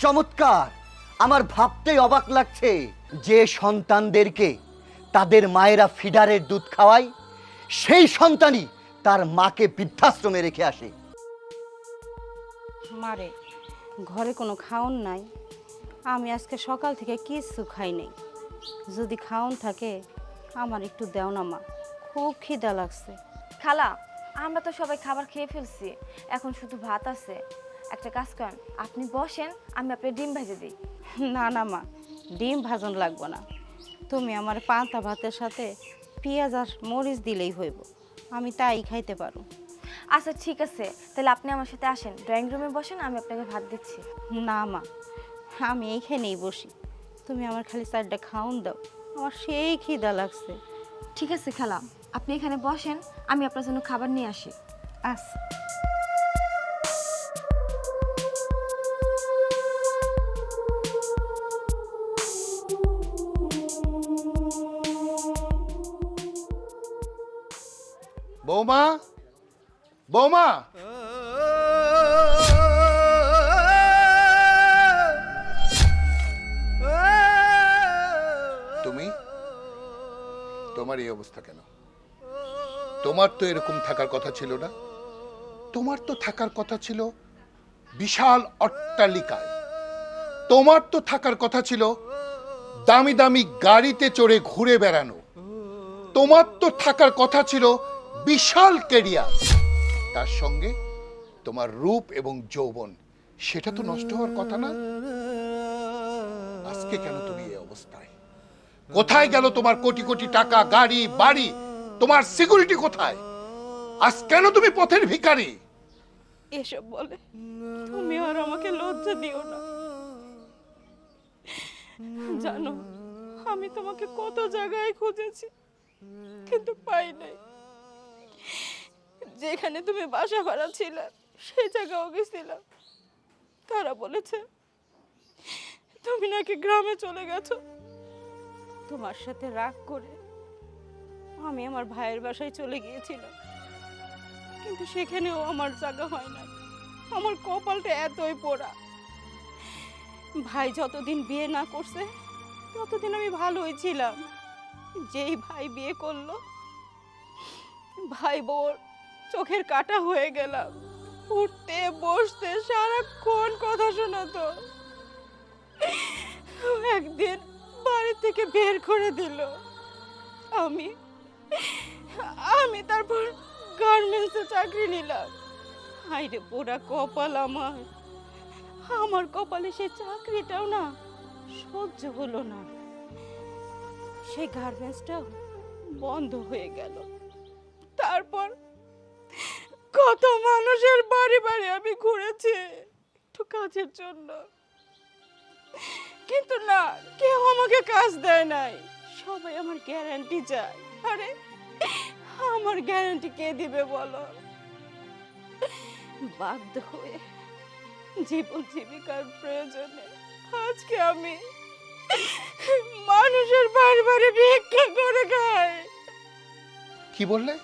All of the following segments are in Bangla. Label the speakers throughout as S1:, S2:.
S1: চমৎকার। আমার ভাবতেই অবাক লাগছে যে সন্তানদেরকে তাদের মায়েরা ফিডারের দুধ খাওয়ায় সেই সন্তানই তার মাকে বৃদ্ধাশ্রমে রেখে আসে।
S2: মারে ঘরে কোনো খাওন নাই। আমি আজকে সকাল থেকে কিচ্ছু খাই নাই। যদি খাওন থাকে আমার একটু দেও না মা। খুব খিদা লাগছে।
S3: খালা আমরা তো সবাই খাবার খেয়ে ফেলছি। এখন শুধু ভাত আছে। একটা কাজ করেন আপনি বসেন আমি আপনার ডিম ভেজে দিই।
S2: না না মা ডিম ভাজন লাগবো না। তুমি আমার পান্তা ভাতের সাথে পেঁয়াজ আর মরিচ দিলেই হইব। আমি তাই খাইতে পারো
S3: আচ্ছা ঠিক আছে। তাহলে আপনি আমার সাথে আসেন। ড্রয়িং রুমে বসেন আমি আপনাকে ভাত দিচ্ছি।
S2: না মা আমি এইখানেই বসি। তুমি আমার খালি চারটা খাওন দাও। আমার সেই খিদা লাগছে।
S3: ঠিক আছে খালা। আপনি এখানে বসেন আমি আপনার জন্য খাবার নিয়ে আসি।
S2: আচ্ছা।
S4: বৌমা? বৌমা? তুমি? তোমার এই অবস্থা কেন? তোমার তো এরকম থাকার কথা ছিল না। তোমার তো থাকার কথা ছিল বিশাল অট্টালিকায়। তোমার তো থাকার কথা ছিল দামি দামি গাড়িতে চড়ে ঘুরে বেড়ানো। তোমার তো থাকার কথা ছিল বিশাল কেরিয়ার। তার সঙ্গে তোমার রূপ এবং যৌবন, সেটা তো নষ্ট হওয়ার কথা না? আজকে কেন তুমি এই অবস্থায়? কোথায় গেল তোমার কোটি কোটি টাকা, গাড়ি, বাড়ি? তোমার সিকিউরিটি কোথায়? আজ কেন তুমি পথের ভিখারি?
S2: এসব বলে তুমি আর আমাকে লজ্জা দিও না। জানো, আমি তোমাকে কত জায়গায় খুঁজেছি, কিন্তু পাই নাই। যেখানে তুমি বাসা ভাড়া ছিলে, সেই জায়গাও গেছিলাম তারা বলেছে, তুমি নাকি গ্রামে চলে গেছো। তোমার সাথে রাগ করে আমি আমার ভাইয়ের বাসায় চলে গিয়েছিলাম। কিন্তু সেখানেও আমার জায়গা হয় না আমার কপালটা এতই পোড়া। ভাই যতদিন বিয়ে না করছে, ততদিন আমি ভালোই ছিলাম। যেই ভাই বিয়ে করল ভাই বোর চোখের কাটা হয়ে গেলাম। উঠতে, বসতে, সারাক্ষণ কথা শোনাতো। একদিন বাড়ি থেকে বের করে দিল। আমি আমি তারপর গার্মেন্টসে চাকরি নিলাম। হাইরে পোড়া কপাল আমার। আমার কপালে সেই চাকরিটাও না, সহ্য হলো না। সেই গার্মেন্টসটাও বন্ধ হয়ে গেল। তারপর কত মানুষের বাড়ি বাড়ি আমি ঘুরেছি একটু কাজের জন্য। কিন্তু না, কেউ আমাকে কাজ দেয় নাই। সবাই আমার গ্যারান্টি চায়। আরে, আমার গ্যারান্টি কে দিবে বলো? বাধ্য হয়ে জীবন জীবিকার প্রয়োজনে আজকে আমি মানুষের বাড়ি ভিক্ষা করে খাই।
S4: কি বললে?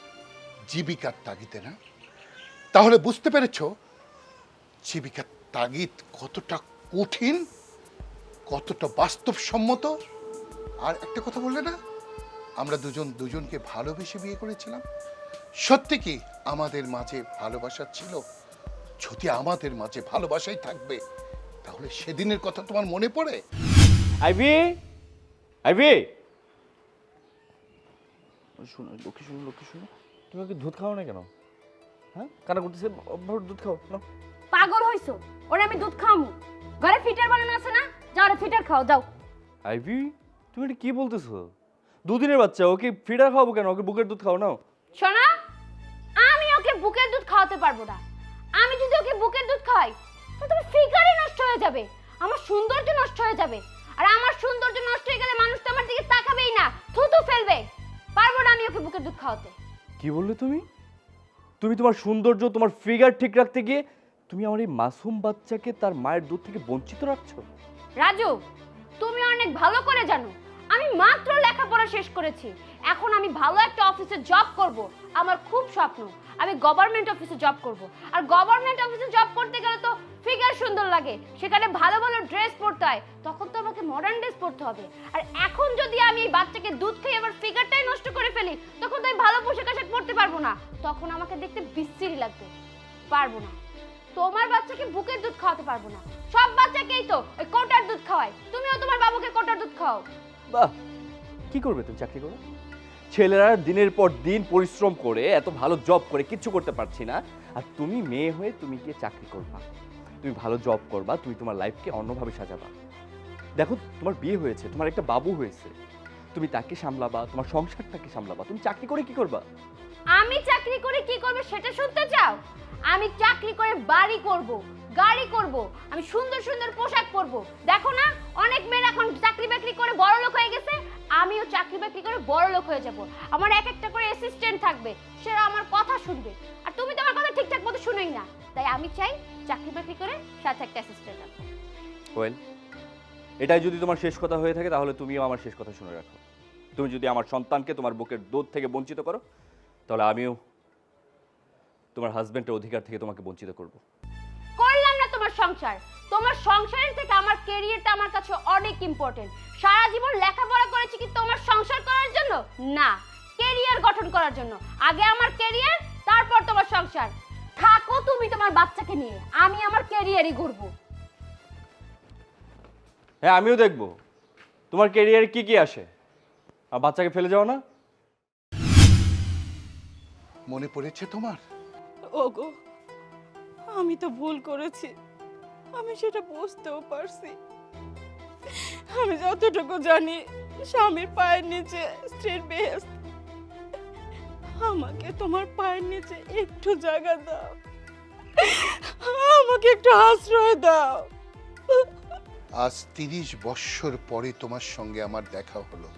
S4: জীবিকার তাগিদে না? তাহলে বুঝতে পেরেছ জীবিকার তাগিদ কতটা কঠিন, কতটা বাস্তবসম্মত? আর একটা কথা বললে না? আমরা দুজন দুজনকে ভালোবেসে বিয়ে করেছিলাম। সত্যি কি আমাদের মাঝে ভালোবাসা ছিল? যদি আমাদের মাঝে ভালোবাসাই থাকবে, তাহলে সেদিনের কথা তোমার মনে পড়ে?
S5: আইবি আইবি শোনো, লক্ষ্মী শোনো লক্ষ্মী শোনো। তুমি ওকে দুধ খাও না কেন? হ্যাঁ? কানা করতেছে? ভালো দুধ খাও না
S6: পাগল হইছো? ওরে আমি দুধ খাওয়ামু। ঘরে ফিটার বানানো আছে না? যাও রে ফিটার খাও যাও।
S5: আইবি তুমি এটা কি বলতেছো? দুদিনের বাচ্চা ওকে ফিডার খাওয়াবো কেন? ওকে বুকের দুধ খাও নাও।
S6: শোনা আমি ওকে বুকের দুধ খাওয়াতে পারব না। আমি যদি ওকে বুকের দুধ খাওয়াই তো তোমার ফিগারই নষ্ট হয়ে যাবে। আমার সৌন্দর্য নষ্ট হয়ে যাবে। আর আমার সৌন্দর্য নষ্ট হয়ে গেলে মানুষ তো আমার দিকে তাকাবেই না থুতু ফেলবে। পারব না আমি ওকে বুকের দুধ খাওয়াতে।
S5: কি বললে তুমি? তুমি তোমার সৌন্দর্য, তোমার ফিগার ঠিক রাখতে গিয়ে তুমি আমার এই মাসুম বাচ্চাকে তার মায়ের দুধ থেকে বঞ্চিত রাখছো?
S6: রাজু, তুমি অনেক ভালো করে জানো। আমি মাত্র লেখাপড়া শেষ করেছি। এখন আমি ভালো একটা অফিসে জব করব। আমার খুব স্বপ্ন। আমি গভর্নমেন্ট অফিসে জব করব। আর গভর্নমেন্ট অফিসে জব করতে গেলে তো ফিগার সুন্দর লাগে। সেখানে ভালো ভালো ড্রেস পরতে হয়। তখন তো আমাকে মডার্ন ড্রেস পরতে হবে। আর এখন যদি আমি এই বাচ্চাকে দুধ খেয়ে আমার ফিগারটাই নষ্ট করে ফেলি, তখন তো আমি ভালো পোশাক আশাক পরতে পারব না। তখন আমাকে দেখতে বিশ্রী লাগবে। পারব না। তোমার বাচ্চাকে বুকের দুধ খাওয়াতে পারব না। সব বাচ্চাকেই তো ওই কোটার দুধ খাওয়ায়। তুমিও তোমার বাবুকে কোটার দুধ খাও
S5: বাহ! কি করবে তুমি? চাকরি করে ছেলেরা দিনের পর দিন পরিশ্রম করে, এত ভালো জব করে, কিচ্ছু করতে পারছি না। আর তুমি মেয়ে হয়ে তুমি গিয়ে চাকরি করবা। তুমি ভালো জব করবা, তুমি তোমার লাইফকে অন্যভাবে সাজাবা। দেখো, তোমার বিয়ে হয়েছে, তোমার একটা বাবু হয়েছে। তুমি তাকে সামলাবা, তোমার সংসারটাকে সামলাবা। তুমি চাকরি করে কি করবা?
S6: আমি চাকরি করে কি করবে সেটা শুনতে চাও? আমি চাকরি করে বাড়ি করব, গাড়ি করব, আমি সুন্দর সুন্দর পোশাক পরব। দেখো না, অনেক মেয়েরা এখন চাকরি বাকরি করে বড় লোক হয়ে গেছে। চাকরি করে বড় লোক হয়ে যাব? আমার এক একটা করে অ্যাসিস্ট্যান্ট থাকবে সেরা আমার কথা শুনবে। আর তুমি তো আমার কথা ঠিকঠাক মতো শুনোই না। তাই আমি চাই চাকরি বাকরি করে সাথে একটা অ্যাসিস্ট্যান্ট রাখো
S5: ওয়েল এটাই যদি তোমার শেষ কথা হয়ে থাকে তাহলে তুমিও আমার শেষ কথা শুনে রাখো। তুমি যদি আমার সন্তানকে তোমার বুকের দুধ থেকে বঞ্চিত করো তাহলে আমিও তোমার হাজব্যান্ডের অধিকার থেকে তোমাকে বঞ্চিত করব।
S6: করলাম না তোমার সংসার। তোমার সংসারের থেকে আমার ক্যারিয়ারটা আমার কাছে অনেক ইম্পর্টেন্ট সারা জীবন লেখাপড়া করেছি কি তোমার সংসার করার জন্য? না। ক্যারিয়ার গঠন করার জন্য। আগে আমার ক্যারিয়ার তারপর তোমার সংসার। থাকো তুমি তোমার বাচ্চাকে নিয়ে। আমি আমার ক্যারিয়ারই ঘুরবো।
S5: হ্যাঁ আমিও দেখব। তোমার ক্যারিয়ারে কি কি আসে? আর বাচ্চাকে ফেলে যাও না।
S4: মনে পড়েছে তোমার?
S2: ওগো আমি তো ভুল করেছি। আমি সেটা বুঝতেও পারছি। আমি যতটুকু জানি, স্বামীর পায়ের নিচে স্ত্রীর বেহেস্ত আমাকে তোমার পায়ের নিচে একটু জায়গা দাও। আমাকে একটু আশ্রয় দাও।
S4: আজ তিরিশ বৎসর পরে তোমার সঙ্গে আমার দেখা হলো।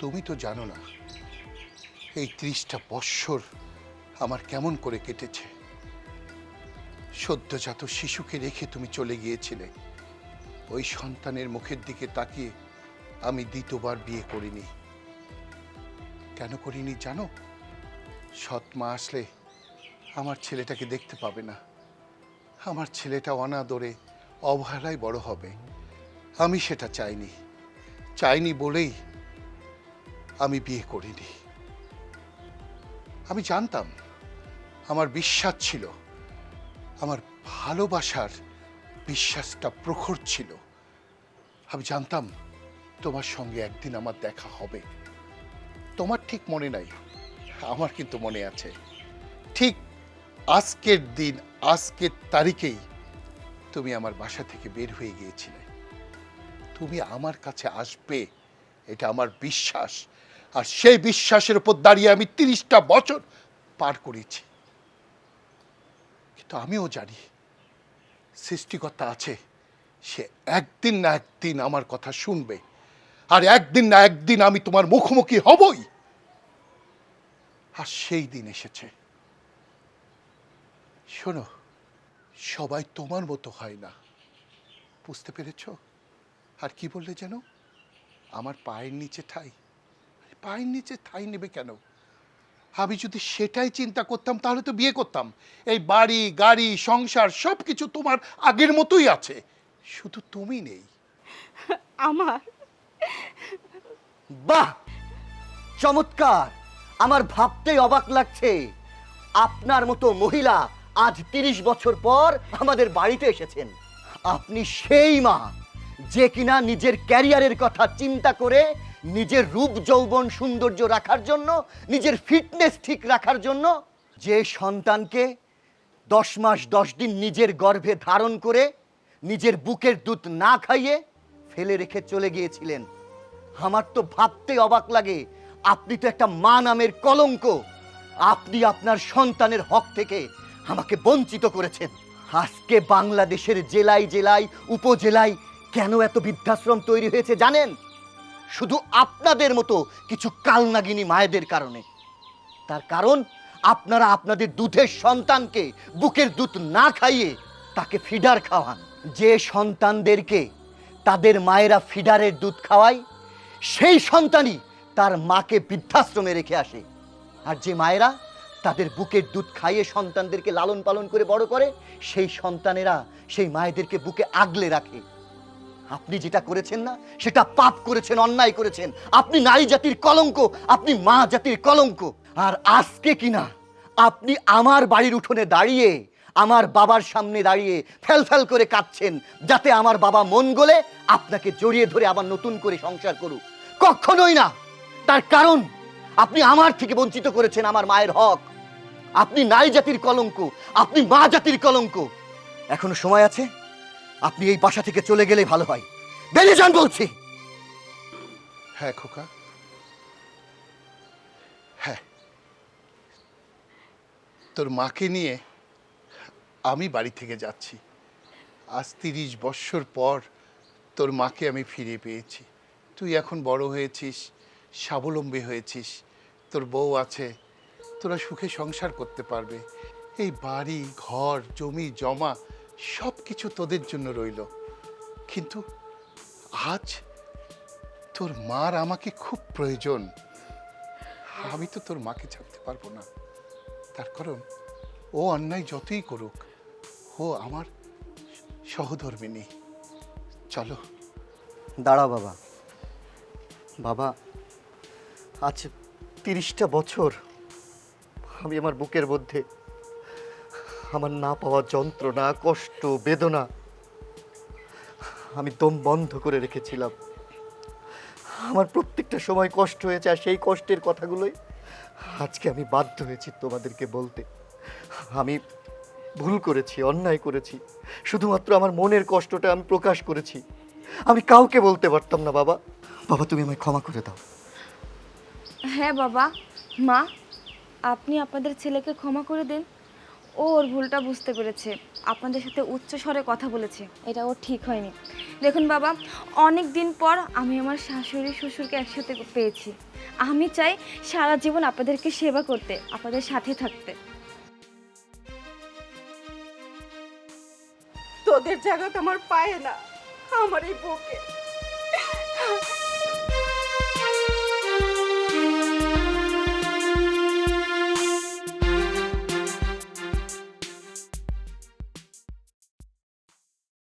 S4: তুমি তো জানো না, এই ত্রিশটা বৎসর আমার কেমন করে কেটেছে। সদ্যজাত শিশুকে রেখে তুমি চলে গিয়েছিলে। ওই সন্তানের মুখের দিকে তাকিয়ে আমি দ্বিতীয়বার বিয়ে করিনি। কেন করিনি জানো? সৎ মা আসলে আমার ছেলেটাকে দেখতে পাবে না। আমার ছেলেটা অনাদরে অবহেলায় বড় হবে। আমি সেটা চাইনি। চাইনি বলেই আমি বিয়ে করিনি। আমি জানতাম, আমার বিশ্বাস ছিল আমার ভালোবাসার বিশ্বাসটা প্রখর ছিল। আমি জানতাম তোমার সঙ্গে একদিন আমার দেখা হবে। তোমার ঠিক মনে নাই, আমার কিন্তু মনে আছে। ঠিক আজকের দিন, আজকের তারিখেই তুমি আমার বাসা থেকে বের হয়ে গিয়েছিলে। তুমি আমার কাছে আসবে, এটা আমার বিশ্বাস। আর সেই বিশ্বাসের উপর দাঁড়িয়ে আমি তিরিশটা বছর পার করেছি। কিন্তু আমিও জানি, সৃষ্টিকর্তা আছে, সে একদিন না একদিন আমার কথা শুনবে। আর একদিন না একদিন আমি তোমার মুখোমুখি হবই। আর সেই দিন এসেছে। শোনো, সবাই তোমার মতো হয় না। বুঝতে পেরেছ? আর কি বললে যেন? আমার পায়ের নিচে ঠাই। পায়ের নিচে ঠাই নেবে কেন? আমি যদি সেটাই চিন্তা করতাম তাহলে তো বিয়ে করতাম। এই বাড়ি গাড়ি সংসার সব কিছু তোমার আগের মতোই আছে। শুধু তুমি নেই।
S2: আমার?
S1: বাহ! চমৎকার! আমার ভাবতেই অবাক লাগছে। আপনার মতো মহিলা আজ তিরিশ বছর পর আমাদের বাড়িতে এসেছেন। আপনি সেই মা যে কিনা নিজের ক্যারিয়ারের কথা চিন্তা করে নিজের রূপ যৌবন সৌন্দর্য রাখার জন্য, নিজের ফিটনেস ঠিক রাখার জন্য যে সন্তানকে দশ মাস, দশ দিন নিজের গর্ভে ধারণ করে নিজের বুকের দুধ না খাইয়ে ফেলে রেখে চলে গিয়েছিলেন। আমার তো ভাবতে অবাক লাগে, আপনি তো একটা মা নামের কলঙ্ক। আপনি আপনার সন্তানের হক থেকে আমাকে বঞ্চিত করেছেন। আজকে বাংলাদেশের জেলায় জেলায়, উপজেলায় কেন এত বৃদ্ধাশ্রম তৈরি হয়েছে জানেন? শুধু আপনাদের মতো কিছু কালনাগিনী মায়েদের কারণে। তার কারণ, আপনারা আপনাদের দুধের সন্তানকে বুকের দুধ না খাইয়ে তাকে ফিডার খাওয়ান। যে সন্তানদেরকে তাদের মায়েরা ফিডারের দুধ খাওয়ায়, সেই সন্তানই তার মাকে বৃদ্ধাশ্রমে রেখে আসে। আর যে মায়েরা তাদের বুকের দুধ খাইয়ে সন্তানদেরকে লালন পালন করে বড় করে, সেই সন্তানেরা সেই মায়েদেরকে বুকে আগলে রাখে। আপনি যেটা করেছেন না, সেটা পাপ করেছেন, অন্যায় করেছেন। আপনি নারী জাতির কলঙ্ক, আপনি মা জাতির কলঙ্ক। আর আজকে কিনা আপনি আমার বাড়ির উঠোনে দাঁড়িয়ে, আমার বাবার সামনে দাঁড়িয়ে ফেল ফেল করে কাঁদছেন, যাতে আমার বাবা মন গলে আপনাকে জড়িয়ে ধরে আবার নতুন করে সংসার করুক। কখনোই না। তার কারণ, আপনি আমার থেকে বঞ্চিত করেছেন আমার মায়ের হক। আপনি নারী জাতির কলঙ্ক, আপনি মা জাতির কলঙ্ক। এখনও সময় আছে? আপনি এই বাসা থেকে চলে গেলে ভালো হয়। বেরিয়ে যান বলছি।
S4: হ্যাঁ খোকা। হ্যাঁ। তোর মাকে নিয়ে আমি বাড়ি থেকে যাচ্ছি। আজ তিরিশ বৎসর পর তোর মাকে আমি ফিরে পেয়েছি। তুই এখন বড় হয়েছিস, স্বাবলম্বী হয়েছিস। তোর বউ আছে, তোরা সুখে সংসার করতে পারবে। এই বাড়ি, ঘর, জমি, জমা সব কিছু তোদের জন্য রইল। কিন্তু আজ তোর মার আমাকে খুব প্রয়োজন। আমি তো তোর মাকে ছাড়তে পারব না। তার কারণ ও অন্যায় যতই করুক, ও আমার সহধর্মিনী। চলো।
S1: দাঁড়া বাবা। বাবা, আজ তিরিশটা বছর আমি আমার বুকের মধ্যে আমার না পাওয়া যন্ত্রণা, কষ্ট, বেদনা আমি দম বন্ধ করে রেখেছিলাম। আমার প্রত্যেকটা সময় কষ্ট হয়েছে আর সেই কষ্টের কথাগুলোই আজকে আমি বাধ্য হয়েছি তোমাদেরকে বলতে। আমি ভুল করেছি, অন্যায় করেছি, শুধুমাত্র আমার মনের কষ্টটা আমি প্রকাশ করেছি। আমি কাউকে বলতে পারতাম না, বাবা। বাবা, তুমি আমায় ক্ষমা করে দাও।
S3: হ্যাঁ বাবা। মা, আপনি আপনাদের ছেলেকে ক্ষমা করে দিন। ও ওর ভুলটা বুঝতে পেরেছে। আপনাদের সাথে উচ্চ স্বরে কথা বলেছে। এটা ও ঠিক হয়নি। দেখুন বাবা, অনেক দিন পর আমি আমার শাশুড়ি, শ্বশুরকে একসাথে পেয়েছি। আমি চাই সারা জীবন আপনাদেরকে সেবা করতে, আপনাদের সাথে থাকতে।
S2: তোদের জায়গা তো আমার পায়ে না, আমার এই বুকে